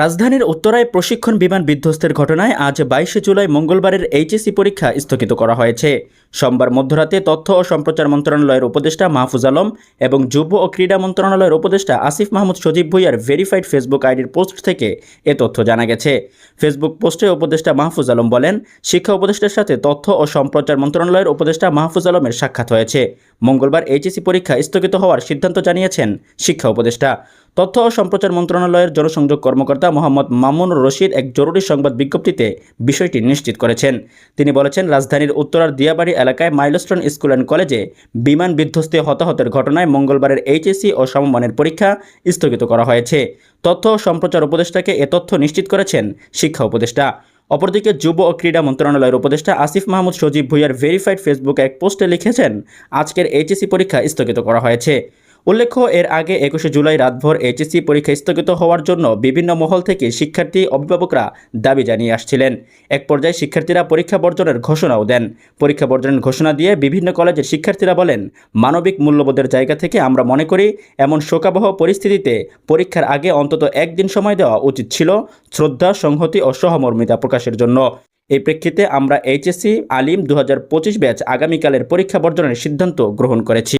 রাজধানীর উত্তরায় প্রশিক্ষণ বিমান বিধ্বস্তের ঘটনায় আজ বাইশে জুলাই মঙ্গলবারের এইচএসসি পরীক্ষা স্থগিত করা হয়েছে। সোমবার মধ্যরাতে তথ্য ও সম্প্রচার মন্ত্রণালয়ের উপদেষ্টা মাহফুজ আলম এবং যুব ও ক্রীড়া মন্ত্রণালয়ের উপদেষ্টা আসিফ মাহমুদ সজীব ভুইয়ার ভেরিফাইড ফেসবুক আইডির পোস্ট থেকে এ তথ্য জানা গেছে। ফেসবুক পোস্টে উপদেষ্টা মাহফুজ আলম বলেন, শিক্ষা উপদেষ্টার সাথে তথ্য ও সম্প্রচার মন্ত্রণালয়ের উপদেষ্টা মাহফুজ আলমের সাক্ষাৎ হয়েছে। মঙ্গলবার এইচএসসি পরীক্ষা স্থগিত হওয়ার সিদ্ধান্ত জানিয়েছেন শিক্ষা উপদেষ্টা। তথ্য ও সম্প্রচার মন্ত্রণালয়ের জনসংযোগ কর্মকর্তা মোহাম্মদ মামুন রশিদ এক জরুরি সংবাদ বিজ্ঞপ্তিতে বিষয়টি নিশ্চিত করেছেন। তিনি বলেছেন, রাজধানীর উত্তরার দিয়াবাড়ি এলাকায় মাইলস্টোন স্কুল অ্যান্ড কলেজে বিমান বিধ্বস্তে হতাহতের ঘটনায় মঙ্গলবারের এইচএসসি ও সমমানের পরীক্ষা স্থগিত করা হয়েছে। তথ্য ও সম্প্রচার উপদেষ্টাকে এ তথ্য নিশ্চিত করেছেন শিক্ষা উপদেষ্টা। অপরদিকে যুব ও ক্রীড়া মন্ত্রণালয়ের উপদেষ্টা আসিফ মাহমুদ সজীব ভুইয়ার ভেরিফাইড ফেসবুকে এক পোস্টে লিখেছেন, আজকের এইচএসসি পরীক্ষা স্থগিত করা হয়েছে। উল্লেখ্য, এর আগে একুশে জুলাই রাতভর এইচএসসি পরীক্ষা স্থগিত হওয়ার জন্য বিভিন্ন মহল থেকে শিক্ষার্থী, অভিভাবকরা দাবি জানিয়ে আসছিলেন। এক পর্যায়ে শিক্ষার্থীরা পরীক্ষা বর্জনের ঘোষণাও দেন। পরীক্ষা বর্জনের ঘোষণা দিয়ে বিভিন্ন কলেজের শিক্ষার্থীরা বলেন, মানবিক মূল্যবোধের জায়গা থেকে আমরা মনে করি, এমন শোকাবহ পরিস্থিতিতে পরীক্ষার আগে অন্তত একদিন সময় দেওয়া উচিত ছিল শ্রদ্ধা, সংহতি ও সহমর্মিতা প্রকাশের জন্য। এই প্রেক্ষিতে আমরা এইচএসসি আলিম দু হাজার পঁচিশ ব্যাচ আগামীকালের পরীক্ষা বর্জনের সিদ্ধান্ত গ্রহণ করেছি।